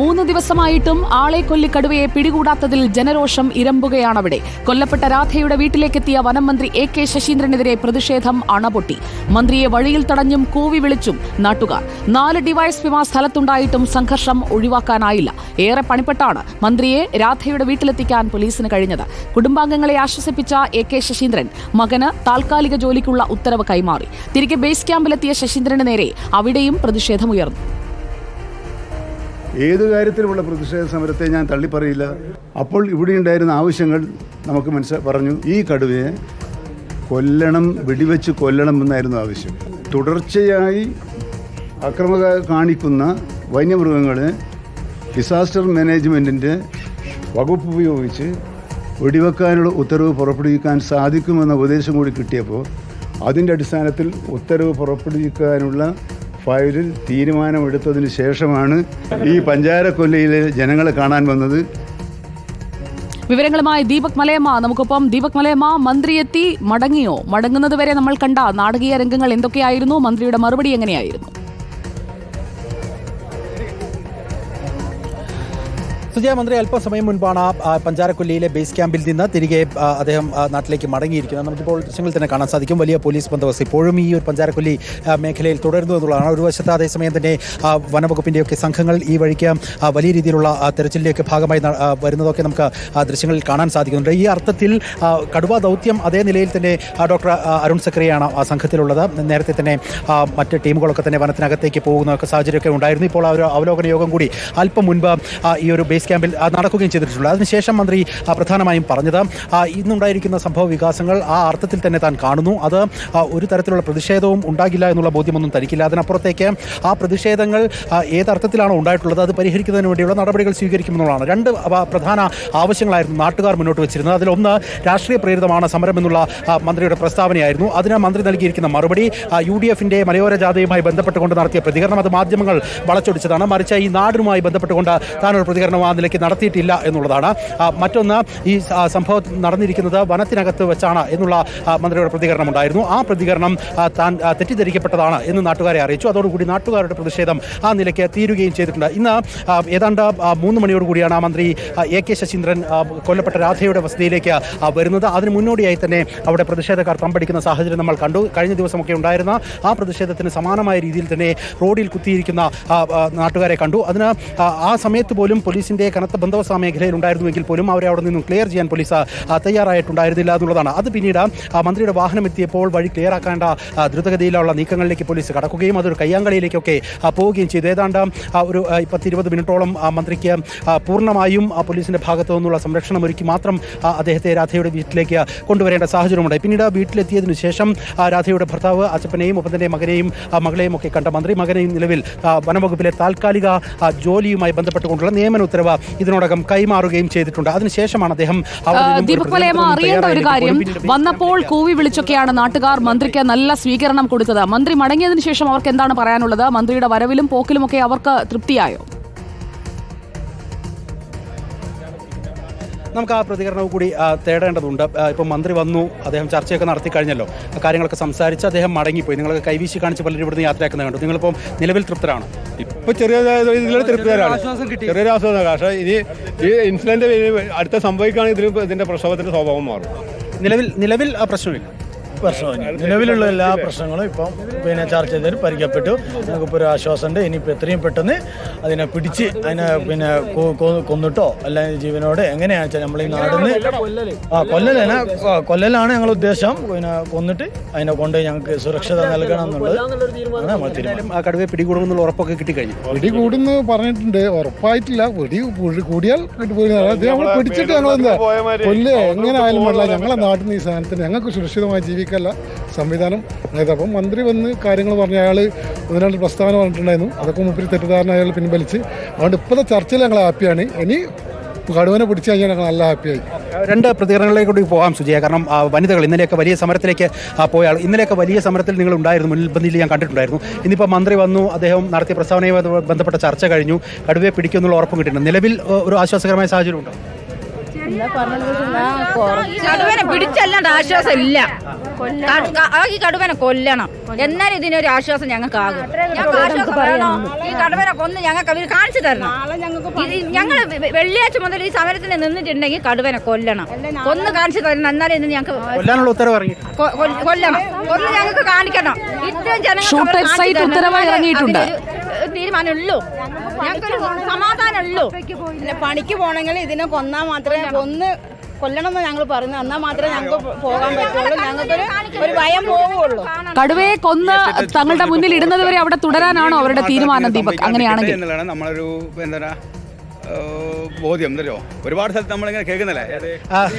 മൂന്ന് ദിവസമായിട്ടും ആളെ കൊല്ലിക്കടുവയെ പിടികൂടാത്തതിൽ ജനരോഷം ഇരമ്പുകയാണവിടെ. കൊല്ലപ്പെട്ട രാധയുടെ വീട്ടിലേക്കെത്തിയ വനം മന്ത്രി എ കെ ശശീന്ദ്രനെതിരെ പ്രതിഷേധം അണപൊട്ടി. മന്ത്രിയെ വഴിയിൽ തടഞ്ഞും കൂവി വിളിച്ചും നാട്ടുകാർ. നാല് ഡിവൈഎസ്പിമാർ സ്ഥലത്തുണ്ടായിട്ടും സംഘർഷം ഒഴിവാക്കാനായില്ല. ഏറെ പണിപ്പെട്ടാണ് മന്ത്രിയെ രാധയുടെ വീട്ടിലെത്തിക്കാൻ പോലീസിന് കഴിഞ്ഞത്. കുടുംബാംഗങ്ങളെ ആശ്വസിപ്പിച്ച എ കെ ശശീന്ദ്രൻ മകന് താൽക്കാലിക ജോലിക്കുള്ള ഉത്തരവ് കൈമാറി. തിരികെ ബേസ് ക്യാമ്പിലെത്തിയ ശശീന്ദ്രന് നേരെ അവിടെയും പ്രതിഷേധമുയർന്നു. ഏത് കാര്യത്തിലുമുള്ള പ്രതിഷേധ സമരത്തെ ഞാൻ തള്ളിപ്പറയില്ല. അപ്പോൾ ഇവിടെ ഉണ്ടായിരുന്ന ആവശ്യങ്ങൾ നമുക്ക് മനസ്സിൽ പറഞ്ഞു. ഈ കടുവയെ കൊല്ലണം വെടിവെച്ച് കൊല്ലണം എന്നായിരുന്നു ആവശ്യം. തുടർച്ചയായി അക്രമ കാണിക്കുന്ന വന്യമൃഗങ്ങളെ ഡിസാസ്റ്റർ മാനേജ്മെന്റിന്റെ വകുപ്പ് ഉപയോഗിച്ച് വെടിവെക്കാനുള്ള ഉത്തരവ് പുറപ്പെടുവിക്കാൻ സാധിക്കുമെന്ന ഉപദേശം കൂടി കിട്ടിയപ്പോൾ അതിന്റെ അടിസ്ഥാനത്തിൽ ഉത്തരവ് പുറപ്പെടുവിക്കാനുള്ള ഫയലിൽ തീരുമാനമെടുത്തതിന് ശേഷമാണ് ഈ പഞ്ചാരക്കൊല്ലയിലെ ജനങ്ങളെ കാണാൻ വന്നത്. വിവരങ്ങളുമായി ദീപക് മലയമ്മ. നമുക്കൊപ്പം ദീപക് മലയമ്മ മന്ത്രി എത്തി മടങ്ങിയോ? മടങ്ങുന്നത് വരെ നമ്മൾ കണ്ട നാടകീയ രംഗങ്ങൾ എന്തൊക്കെയായിരുന്നു? മന്ത്രിയുടെ മറുപടി എങ്ങനെയായിരുന്നു? സുജയ മന്ത്രി അല്പസമയം മുൻപാണ് പഞ്ചാരക്കൊല്ലിയിലെ ബേസ് ക്യാമ്പിൽ നിന്ന് തിരികെ അദ്ദേഹം നാട്ടിലേക്ക് മടങ്ങിയിരിക്കുന്നത്. നമുക്കിപ്പോൾ ദൃശ്യങ്ങളിൽ തന്നെ കാണാൻ സാധിക്കും. വലിയ പോലീസ് ബന്ദോബസ്ത് ഇപ്പോഴും ഈ ഒരു പഞ്ചാരക്കൊല്ലി മേഖലയിൽ തുടരുന്നു എന്നുള്ളതാണ്. ഒരു വശത്ത് അതേസമയം തന്നെ വനവകുപ്പിന്റെയൊക്കെ സംഘങ്ങൾ ഈ വഴിക്ക് വലിയ രീതിയിലുള്ള തെരച്ചിലിന്റെയൊക്കെ ഭാഗമായി വരുന്നതൊക്കെ നമുക്ക് ദൃശ്യങ്ങളിൽ കാണാൻ സാധിക്കുന്നുണ്ട്. ഈ അർത്ഥത്തിൽ കടുവാ ദൗത്യം അതേ നിലയിൽ തന്നെ ഡോക്ടർ അരുൺ സക്രിയാണ് ആ സംഘത്തിലുള്ളത്. നേരത്തെ തന്നെ മറ്റ് ടീമുകളൊക്കെ തന്നെ വനത്തിനകത്തേക്ക് പോകുന്നതൊക്കെ സാഹചര്യമൊക്കെ ഉണ്ടായിരുന്നു. ഇപ്പോൾ ആ ഒരു അവലോകന യോഗം കൂടി അല്പം മുൻപ് ഈ ഒരു ബേസ് ക്യാമ്പിൽ ആ, നടക്കുകയും ചെയ്തിട്ടുണ്ട് അതിനുശേഷം മന്ത്രി പ്രധാനമായും പറഞ്ഞത് ഇന്നുണ്ടായിരിക്കുന്ന സംഭവ വികാസങ്ങൾ ആ അർത്ഥത്തിൽ തന്നെ താൻ കാണുന്നു. അത് ഒരു തരത്തിലുള്ള പ്രതിഷേധവും ഉണ്ടാകില്ല എന്നുള്ള ബോധ്യമൊന്നും തനിക്കില്ല. അതിനപ്പുറത്തേക്ക് ആ പ്രതിഷേധങ്ങൾ ഏത് ഏതർത്ഥത്തിലാണോ ഉണ്ടായിട്ടുള്ളത് അത് പരിഹരിക്കുന്നതിന് വേണ്ടിയുള്ള നടപടികൾ സ്വീകരിക്കുമെന്നുള്ളതാണ്. രണ്ട് പ്രധാന ആവശ്യങ്ങളായിരുന്നു നാട്ടുകാർ മുന്നോട്ട് വെച്ചിരുന്നത്. അതിലൊന്ന് രാഷ്ട്രീയ പ്രേരിതമാണ് സമരം എന്നുള്ള മന്ത്രിയുടെ പ്രസ്താവനയായിരുന്നു. അതിന് മന്ത്രി നൽകിയിരിക്കുന്ന മറുപടി യു ഡി എഫിന്റെ മലയോര ജാഥയുമായി ബന്ധപ്പെട്ടുകൊണ്ട് നടത്തിയ പ്രതികരണം അത് മാധ്യമങ്ങൾ വളച്ചൊടിച്ചതാണ്. മറിച്ച് ഈ നാടിനുമായി ബന്ധപ്പെട്ടുകൊണ്ട് താനൊരു പ്രതികരണം നിലയ്ക്ക് നടത്തിയിട്ടില്ല എന്നുള്ളതാണ്. മറ്റൊന്ന് ഈ സംഭവം നടന്നിരിക്കുന്നത് വനത്തിനകത്ത് വെച്ചാണ് എന്നുള്ള മന്ത്രിയുടെ പ്രതികരണം ഉണ്ടായിരുന്നു. ആ പ്രതികരണം താൻ തെറ്റിദ്ധരിക്കപ്പെട്ടതാണ് എന്ന് നാട്ടുകാരെ അറിയിച്ചു. അതോടുകൂടി നാട്ടുകാരുടെ പ്രതിഷേധം ആ നിലയ്ക്ക് തീരുകയും ചെയ്തിട്ടുണ്ട്. ഇന്ന് ഏതാണ്ട് മൂന്ന് മണിയോട് കൂടിയാണ് മന്ത്രി എ കെ ശശീന്ദ്രൻ കൊല്ലപ്പെട്ട രാധയുടെ വസതിയിലേക്ക് വരുന്നത്. അതിന് മുന്നോടിയായി തന്നെ അവിടെ പ്രതിഷേധക്കാർ തമ്പടിക്കുന്ന സാഹചര്യം നമ്മൾ കണ്ടു. കഴിഞ്ഞ ദിവസമൊക്കെ ഉണ്ടായിരുന്ന ആ പ്രതിഷേധത്തിന് സമാനമായ രീതിയിൽ തന്നെ റോഡിൽ കുത്തിയിരിക്കുന്ന നാട്ടുകാരെ കണ്ടു. അതിന് ആ, സമയത്ത് പോലും പോലീസിന്റെ കനത്ത ബന്ധവസ്ഥ മേഖലയിൽ ഉണ്ടായിരുന്നുവെങ്കിൽ പോലും അവരെ അവിടെ നിന്നും ക്ലിയർ ചെയ്യാൻ പോലീസ് തയ്യാറായിട്ടുണ്ടായിരുന്നില്ല എന്നുള്ളതാണ്. അത് പിന്നീട് മന്ത്രിയുടെ വാഹനം എത്തിയപ്പോൾ വഴി ക്ലിയർ ആക്കേണ്ട ദ്രുതഗതിയിലുള്ള നീക്കങ്ങളിലേക്ക് പോലീസ് കടക്കുകയും അതൊരു കയ്യാങ്കളിയിലേക്കൊക്കെ പോവുകയും ചെയ്തു. ഏതാണ്ട് ഒരു പത്തിരുപത് മിനിറ്റോളം മന്ത്രിക്ക് പൂർണമായും പോലീസിന്റെ ഭാഗത്തു നിന്നുള്ള സംരക്ഷണം ഒരുക്കി മാത്രം അദ്ദേഹത്തെ രാധയുടെ വീട്ടിലേക്ക് കൊണ്ടുവരേണ്ട സാഹചര്യമുണ്ടായി പിന്നീട് വീട്ടിലെത്തിയതിനു ശേഷം രാധയുടെ ഭർത്താവ് അച്ഛപ്പനെയും ഒപ്പം തന്നെ മകനെയും മകളെയും ഒക്കെ കണ്ട മന്ത്രി മകനെയും നിലവിൽ വനംവകുപ്പിലെ താൽക്കാലിക ജോലിയുമായി ബന്ധപ്പെട്ടുകൊണ്ടുള്ള നിയമന ഉത്തരവ് ഇതിനോടകം കൈമാറുകയും ചെയ്തിട്ടുണ്ട്. അതിനുശേഷമാണ് അദ്ദേഹം ദീപക് മലയമ്മ അറിയേണ്ട ഒരു കാര്യം. വന്നപ്പോൾ കൂവി വിളിച്ചൊക്കെയാണ് നാട്ടുകാർ മന്ത്രിക്ക് നല്ല സ്വീകരണം കൊടുത്തത്. മന്ത്രി മടങ്ങിയതിനു ശേഷം അവർക്ക് എന്താണ് പറയാനുള്ളത്? മന്ത്രിയുടെ വരവിലും പോക്കിലുമൊക്കെ അവർക്ക് തൃപ്തിയായോ? നമുക്ക് ആ പ്രതികരണവും കൂടി തേടേണ്ടതുണ്ട്. ഇപ്പം മന്ത്രി വന്നു അദ്ദേഹം ചർച്ചയൊക്കെ നടത്തി കഴിഞ്ഞല്ലോ. കാര്യങ്ങളൊക്കെ സംസാരിച്ച് അദ്ദേഹം മടങ്ങിപ്പോയി. നിങ്ങളൊക്കെ കൈവീശി കാണിച്ച് പലരും ഇവിടുന്ന് യാത്രയാക്കുന്നത് കണ്ടു. നിങ്ങളിപ്പം നിലവിൽ തൃപ്തരാണ്? ഇപ്പൊ ചെറിയ ഇതിൽ തൃപ്തികരമാണ് ചെറിയൊരു ആശ്വാസം. പക്ഷേ ഇനി ഈ ഇൻസിഡന്റ് അടുത്ത സംഭവിക്കുകയാണെങ്കിൽ ഇതിൽ ഇതിന്റെ പ്രക്ഷോഭത്തിന്റെ സ്വഭാവം മാറും. നിലവിൽ നിലവിൽ ആ പ്രശ്നമില്ല. പ്രശ്നമില്ല. നിലവിലുള്ള എല്ലാ പ്രശ്നങ്ങളും ഇപ്പം പിന്നെ ചർച്ച ചെയ്തതിൽ പരിഹരിക്കപ്പെട്ടു നമുക്കിപ്പോൾ ഒരു ആശ്വാസമുണ്ട്. ഇനിയിപ്പോൾ എത്രയും പെട്ടെന്ന് അതിനെ പിടിച്ച് അതിനെ പിന്നെ കൊ- കൊ- കൊന്നിട്ടോ അല്ലെങ്കിൽ ജീവനോട് എങ്ങനെയാണെന്ന് വെച്ചാൽ നമ്മൾ ഈ നാടിന്ന് ആ കൊല്ലലാണ് കൊല്ലലാണ് ഞങ്ങളുടെ ഉദ്ദേശം. പിന്നെ കൊന്നിട്ട് അതിനെ കൊണ്ട് ഞങ്ങൾക്ക് സുരക്ഷത നൽകണം എന്നുള്ളത് ആണ് നമ്മൾ തീരുമാനം ആ കടുവയെ പിടികൂടുമെന്നുള്ള ഉറപ്പൊക്കെ കിട്ടി കഴിഞ്ഞു പിടികൂടുന്ന പറഞ്ഞിട്ടുണ്ട്. ഉറപ്പായിട്ടില്ല. പിടി കൂടിയാൽ നമ്മൾ പിടിച്ചിട്ട് ഞങ്ങൾ എന്താ കൊല്ലേ എങ്ങനെ ആയാലും പാടില്ല ഞങ്ങളെ നാട്ടിൽ നിന്ന് ഈ സാധനത്തിന് ഞങ്ങൾക്ക് സുരക്ഷിതമായി ജീവിക്കല്ല സംവിധാനം. അതായത് അപ്പം മന്ത്രി വന്ന് കാര്യങ്ങൾ പറഞ്ഞ അയാൾ ഒന്ന് രണ്ട് പ്രസ്താവന പറഞ്ഞിട്ടുണ്ടായിരുന്നു. അതൊക്കെ മുമ്പിൽ തെറ്റിദ്ധാരണ അയാൾ പിൻവലിച്ച്. അതുകൊണ്ട് ഇപ്പോഴത്തെ ചർച്ചയിൽ ഞങ്ങൾ ഹാപ്പിയാണ്. ഇനി കടുവനെ പിടിച്ചു കഴിഞ്ഞാൽ ഞങ്ങൾ നല്ല ഹാപ്പിയായി. രണ്ട് പ്രതികരണങ്ങളിലേക്ക് കൂടി പോകാം സുജയ. കാരണം വനിതകൾ ഇന്നലെയൊക്കെ വലിയ സമരത്തിലേക്ക് പോയ ആൾ. ഇന്നലെയൊക്കെ വലിയ സമരത്തിൽ നിങ്ങൾ ഉണ്ടായിരുന്നു മുൻപന്തിയിൽ ഞാൻ കണ്ടിട്ടുണ്ടായിരുന്നു. ഇന്നിപ്പോൾ മന്ത്രി വന്നു അദ്ദേഹം നടത്തിയ പ്രസ്താവനയുമായി ബന്ധപ്പെട്ട ചർച്ച കഴിഞ്ഞു. കടുവയെ പിടിക്കുമെന്നുള്ള ഉറപ്പും കിട്ടിയിട്ടുണ്ട്. നിലവിൽ ഒരു ആശ്വാസകരമായ സാഹചര്യം ഉണ്ടോ? കടുവനെ പിടിച്ചല്ലാണ്ട് ആശ്വാസം ഇല്ല. ഈ കടുവനെ കൊല്ലണം. എന്നാലും ഇതിനൊരു ആശ്വാസം ഞങ്ങൾക്ക് ആകും ഞങ്ങൾക്ക് ആശ്വാസം ഈ കടുവനെ കൊന്ന് ഞങ്ങൾക്ക് അവർ കാണിച്ചു തരണം. ഞങ്ങൾ വെള്ളിയാഴ്ച മുതൽ ഈ സമരത്തിന് നിന്നിട്ടുണ്ടെങ്കിൽ കടുവനെ കൊല്ലണം. കൊന്ന് കാണിച്ചു തരണം. എന്നാലും ഇന്ന് ഞങ്ങൾക്ക് കൊല്ലണം. കൊന്ന് ഞങ്ങൾക്ക് കാണിക്കണം. ഇത്രയും ജനങ്ങൾ ഇറങ്ങിയിട്ടുണ്ട്. തീരുമാനമുള്ളൂ. ഞങ്ങൾക്കൊരു സമാധാനമുള്ളൂ. പിന്നെ പണിക്ക് പോകണമെങ്കിൽ ഇതിനെ കൊന്നാൽ മാത്രമേ ഒന്ന് കൊല്ലണമെന്ന് ഞങ്ങൾ പറഞ്ഞു എന്നാൽ മാത്രമേ ഞങ്ങൾക്ക് പോകാൻ പറ്റുള്ളൂ. ഞങ്ങൾക്കൊരു ഒരു ഭയം പോവുള്ളൂ കടുവയെ കൊന്ന് തങ്ങളുടെ മുന്നിൽ ഇടുന്നത് വരെ അവിടെ തുടരാനാണോ അവരുടെ തീരുമാനം ദീപക്? അങ്ങനെയാണെങ്കിൽ. നമ്മളൊരു എന്താ ബോധ്യം എന്തല്ലോ ഒരുപാട് സ്ഥലത്ത് നമ്മളിങ്ങനെ കേൾക്കുന്നില്ലേ?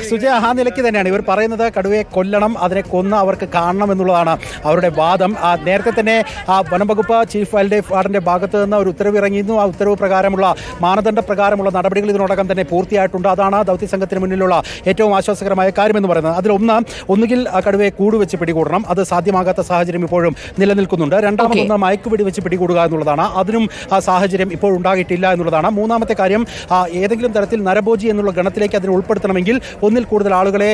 സുജയ ആ നിലയ്ക്ക് തന്നെയാണ്. ഇവർ പറയുന്നത് കടുവയെ കൊല്ലണം അതിനെ കൊന്ന് അവർക്ക് കാണണം എന്നുള്ളതാണ് അവരുടെ വാദം. ആ, നേരത്തെ തന്നെ ആ വനംവകുപ്പ് ചീഫ് വൈൽഡ് ലൈഫ് വാർഡിന്റെ ഭാഗത്ത് നിന്ന് ഒരു ഉത്തരവ് ഇറങ്ങിയിരുന്നു. ആ ഉത്തരവ് പ്രകാരമുള്ള മാനദണ്ഡ പ്രകാരമുള്ള നടപടികൾ ഇതിനോടകം തന്നെ പൂർത്തിയായിട്ടുണ്ട്. അതാണ് ദൗത്യ സംഘത്തിന് മുന്നിലുള്ള ഏറ്റവും ആശ്വാസകരമായ കാര്യമെന്ന് പറയുന്നത്. അതിലൊന്ന് ഒന്നുകിൽ ആ കടുവയെ കൂടുവെച്ച് പിടികൂടണം. അത് സാധ്യമാകാത്ത സാഹചര്യം ഇപ്പോഴും നിലനിൽക്കുന്നുണ്ട്. രണ്ടാമതൊന്ന് മയക്കുപിടി വെച്ച് പിടികൂടുക എന്നുള്ളതാണ്. അതിനും ആ സാഹചര്യം ഇപ്പോൾ ഉണ്ടാകിയിട്ടില്ല എന്നുള്ളതാണ്. മൂന്നാമത്തെ കാര്യം ആ, ഏതെങ്കിലും തരത്തിൽ നരഭോജി എന്നുള്ള ഗണത്തിലേക്ക് അതിനെ ഉൾപ്പെടുത്തണമെങ്കിൽ ഒന്നിൽ കൂടുതൽ ആളുകളെ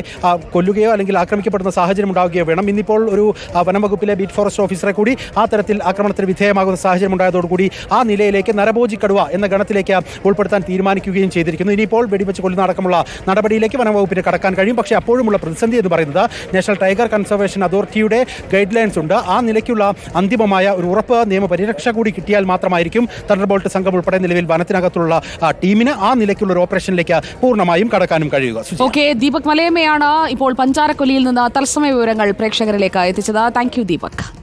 കൊല്ലുകയോ അല്ലെങ്കിൽ ആക്രമിക്കപ്പെടുന്ന സാഹചര്യം ഉണ്ടാവുകയോ വേണം. ഇന്നിപ്പോൾ ഒരു വനംവകുപ്പിലെ വനം വകുപ്പിലെ ബീറ്റ് ഫോറസ്റ്റ് ഓഫീസറെ കൂടി ആ തരത്തിൽ ആക്രമണത്തിന് വിധേയമാകുന്ന സാഹചര്യം ഉണ്ടായതോടുകൂടി ആ നിലയിലേക്ക് നരഭോജി കടുവ എന്ന ഗണത്തിലേക്ക് ഉൾപ്പെടുത്താൻ തീരുമാനിക്കുകയും ചെയ്തിരിക്കുന്നു. ഇനിയിപ്പോൾ വെടിവെച്ച് കൊല്ലുന്ന അടക്കമുള്ള നടപടിയിലേക്ക് വനംവകുപ്പിന് കടക്കാൻ കഴിയും. പക്ഷേ അപ്പോഴുമുള്ള പ്രതിസന്ധി എന്ന് പറയുന്നത് നാഷണൽ ടൈഗർ കൺസർവേഷൻ അതോറിറ്റിയുടെ ഗൈഡ് ലൈൻസ് ഉണ്ട്. ആ നിലയ്ക്കുള്ള അന്തിമമായ ഒരു ഉറപ്പ് നിയമപരിരക്ഷ കൂടി കിട്ടിയാൽ മാത്രമായിരിക്കും തണ്ടർബോൾട്ട് സംഘം ഉൾപ്പെടെ നിലവിൽ വനത്തിനകത്തുള്ള ടീമിന് ആ നിലയ്ക്കുള്ള ഒരു ഓപ്പറേഷനിലേക്ക് പൂർണമായും കടക്കാനും കഴിയുക. ഓക്കെ ദീപക് മലയമ്മയാണ് ഇപ്പോൾ പഞ്ചാരക്കൊലിയിൽ നിന്ന് തത്സമയ വിവരങ്ങൾ പ്രേക്ഷകരിലേക്ക് എത്തിച്ചത്. Thank you Deepak.